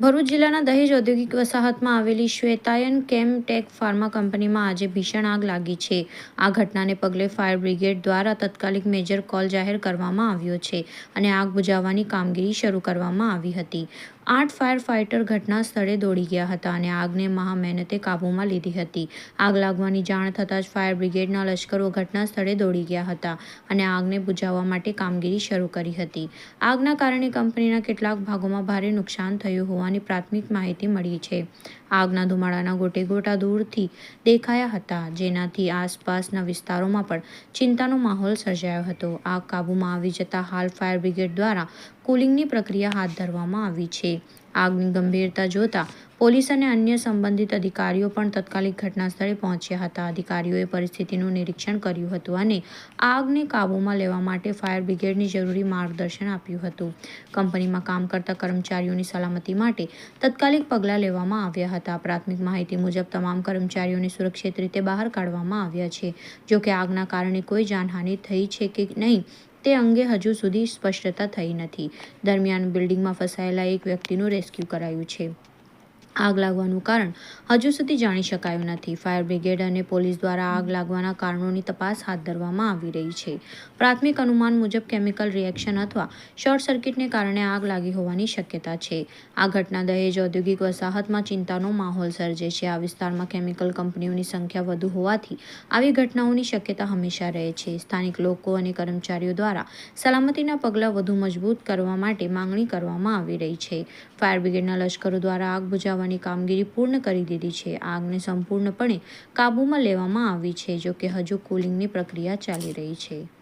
ભરૂચ જિલ્લાના દહેજ ઔદ્યોગિક વસાહતમાં આવેલી શ્વેતાયન કેમ ટેક ફાર્મા કંપનીમાં આજે ભીષણ આગ લાગી છે. આ ઘટનાને પગલે ફાયર બ્રિગેડ દ્વારા તત્કાલિક મેજર કોલ જાહેર કરવામાં આવ્યો છે અને આગ બુઝાવવાની કામગીરી શરૂ કરવામાં આવી હતી. આઠ ફાયર ફાઇટર ઘટના સ્થળે દોડી ગયા હતા અને આગને મહા મહેનતે કાબૂમાં લીધી હતી. આગ લાગવાની જાણ થતાં જ ફાયર બ્રિગેડના લશ્કરો ઘટના સ્થળે દોડી ગયા હતા અને આગને બુઝાવવા માટે કામગીરી શરૂ કરી હતી. આગના કારણે કંપનીના કેટલાક ભાગોમાં ભારે નુકસાન થયું હોવાની પ્રાથમિક માહિતી મળી છે. આગના ધુમાડાના ગોટે ગોટા દૂરથી દેખાયા હતા. જેનાથી આસપાસના વિસ્તારોમાં પણ ચિંતાનો માહોલ સર્જાયો હતો. આગ કાબૂમાં આવી જતા હાલ ફાયર બ્રિગેડ દ્વારા કુલિંગની પ્રક્રિયા હાથ ધરવામાં આવી છે. આગની ગંભીરતા જોતા પોલીસ અને અન્ય સંબંધિત અધિકારીઓ પણ તત્કાલિક ઘટના સ્થળે પહોંચ્યા હતા. અધિકારીઓએ પરિસ્થિતિનું નિરીક્ષણ કર્યું હતું અને આગને કાબૂમાં લેવા માટે ફાયર બ્રિગેડની જરૂરી માર્ગદર્શન આપ્યું હતું. કંપનીમાં કામ કરતા કર્મચારીઓની સલામતી માટે તત્કાલિક પગલાં લેવામાં આવ્યા હતા. પ્રાથમિક માહિતી મુજબ તમામ કર્મચારીઓને સુરક્ષિત રીતે બહાર કાઢવામાં આવ્યા છે. જો કે આગના કારણે કોઈ જાનહાનિ થઈ છે કે નહીં, તે અંગે હજુ સુધી સ્પષ્ટતા થઈ નથી. દરમિયાન બિલ્ડિંગમાં ફસાયેલા એક વ્યક્તિનું રેસ્ક્યુ કરાયું છે. આગ લાગવાનું કારણ હજુ સુધી જાણી શકાયું નથી. ફાયર બ્રિગેડ અને પોલીસ દ્વારા આગ લાગવાના કારણોની તપાસ હાથ ધરવામાં આવી રહી છે. પ્રાથમિક અનુમાન મુજબ કેમિકલ રિએક્શન અથવા શોર્ટ સર્કિટને કારણે આગ લાગી હોવાની શક્યતા છે. આ ઘટના દહેજ ઔદ્યોગિક વસાહતમાં ચિંતાનો માહોલ સર્જે છે. આ વિસ્તારમાં કેમિકલ કંપનીઓની સંખ્યા વધુ હોવાથી આવી ઘટનાઓની શક્યતા હંમેશા રહે છે. સ્થાનિક લોકો અને કર્મચારીઓ દ્વારા સલામતીના પગલાં વધુ મજબૂત કરવા માટે માંગણી કરવામાં આવી રહી છે. ફાયર બ્રિગેડના લશ્કરો દ્વારા આગ બુઝાવવાની કામગીરી પૂર્ણ કરી દીધી છે. આગને સંપૂર્ણપણે કાબૂમાં લેવામાં આવી છે, જોકે હજુ કુલિંગની પ્રક્રિયા ચાલી રહી છે.